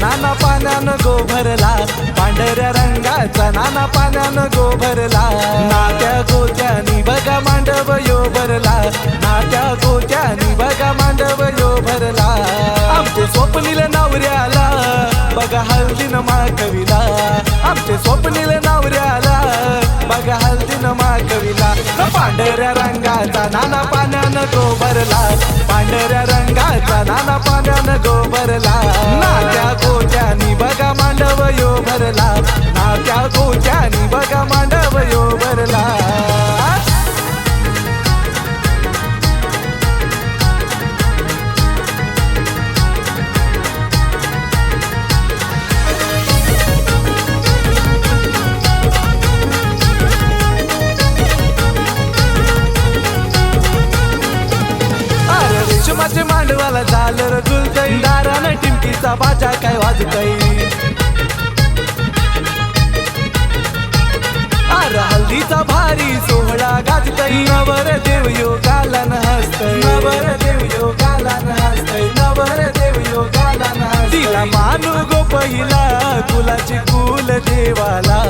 नाना पाण्यानं गोभरला. पांढऱ्या रंगाचा नाना पाण्यानं गोभरला. नात्या गोत्यानी बघा मांडव यो भरला. नात्या गोत्यानी बघा मांडव यो भरला. आमचे स्वप्नील नवऱ्याला बघा हळदीनं माकविला आमचे स्वप्नील नवऱ्याला बघा हळदीनं माकविला पांढऱ्या रंगाचा नाना पाण्यानं गोभरला पांढऱ्या रंगाचा नाना पाण्यानं ना त्या कोण बाजा काय वाजतय? हल्दीचा भारी सोहळा गाजतय. नवर देव योगाला न हसतय. नवर देव योगाला न हसतय. नवर देव योगाला न हसतय. तिला मानू गो पहिला कुलाची कुल देवाला.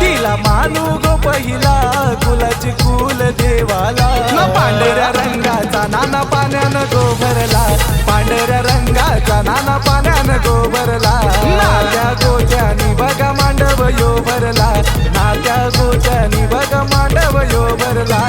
तिला मानू गो पहिला कुलाची कुल देवाला. न पांढऱ्या रंगाचा नाना पाण्यानं रंगाचा नाना पाण्यानं गोभरला नात्या गोत्यानी बघा मांडव यो भरला. नात्या गोत्यानी बघा मांडव यो भरला.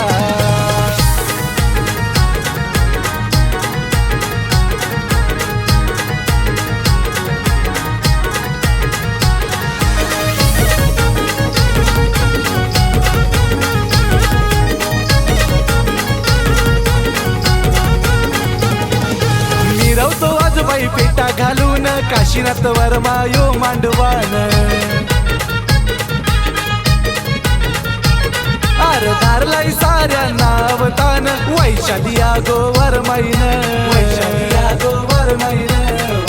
काशीनाथ वर्मा यो मांडवान. अर धारलाई साऱ्या नावतान. वैशाली या गोवरमाईन वैशाली या गोवरमाईन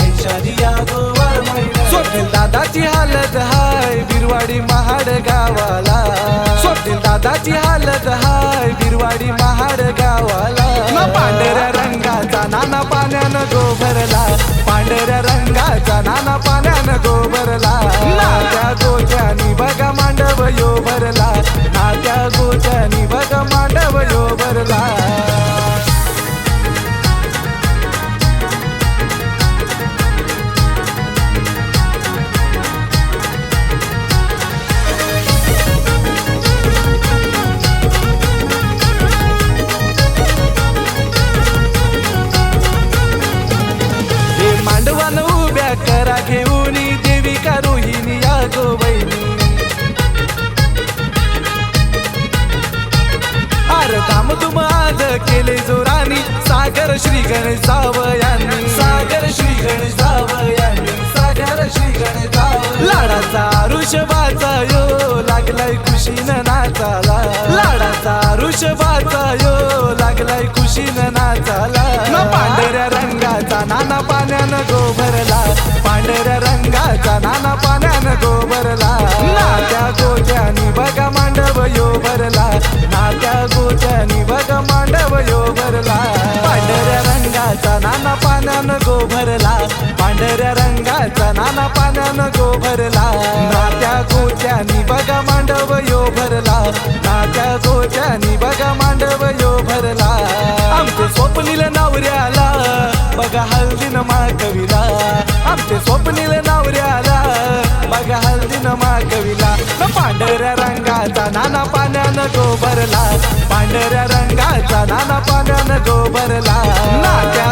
वैशाली या गोवरमाईन स्वप्नील दादाची हालत हाय बिरवाडी महाड गावाला. स्वप्नील दादाची हालत हाय बिरवाडी महाड गावाला. पांढऱ्या भरला. नात्या गोत्यानी बघा सागर श्री गणेश जावयांनी सागर श्री गणेश जावयांनी सागर श्री गणेश जावयांनी. लाडाचा ऋषभाचा यो लागलाय खुशीनं नाचाला लाडाचा ऋषभाचा यो लागलाय खुशीनं नाचाला ना पांढऱ्या रंगाचा नाना पाण्यानं गोभरला पांढऱ्या रंगाचा नाना पाण्यानं गोभरला नात्या गोट्यानी बघा मांडव यो भरला. त्यांचा नाना पाण्यानं गो गोभरला. नात्या गोच्यानी बघा मांडव यो भरला. नात्या गोच्यानी बघा मांडव यो भरला. आमचे स्वप्नील नवऱ्याला बघा हल्दीन मा कविला आमचे स्वप्नील नवऱ्याला बघा हळदीनं माकविला न पांढऱ्या रंगाचा नाना पाण्यानं गो भरला पांढऱ्या रंगाचा नाना पाण्यानं गो भरला गोभरला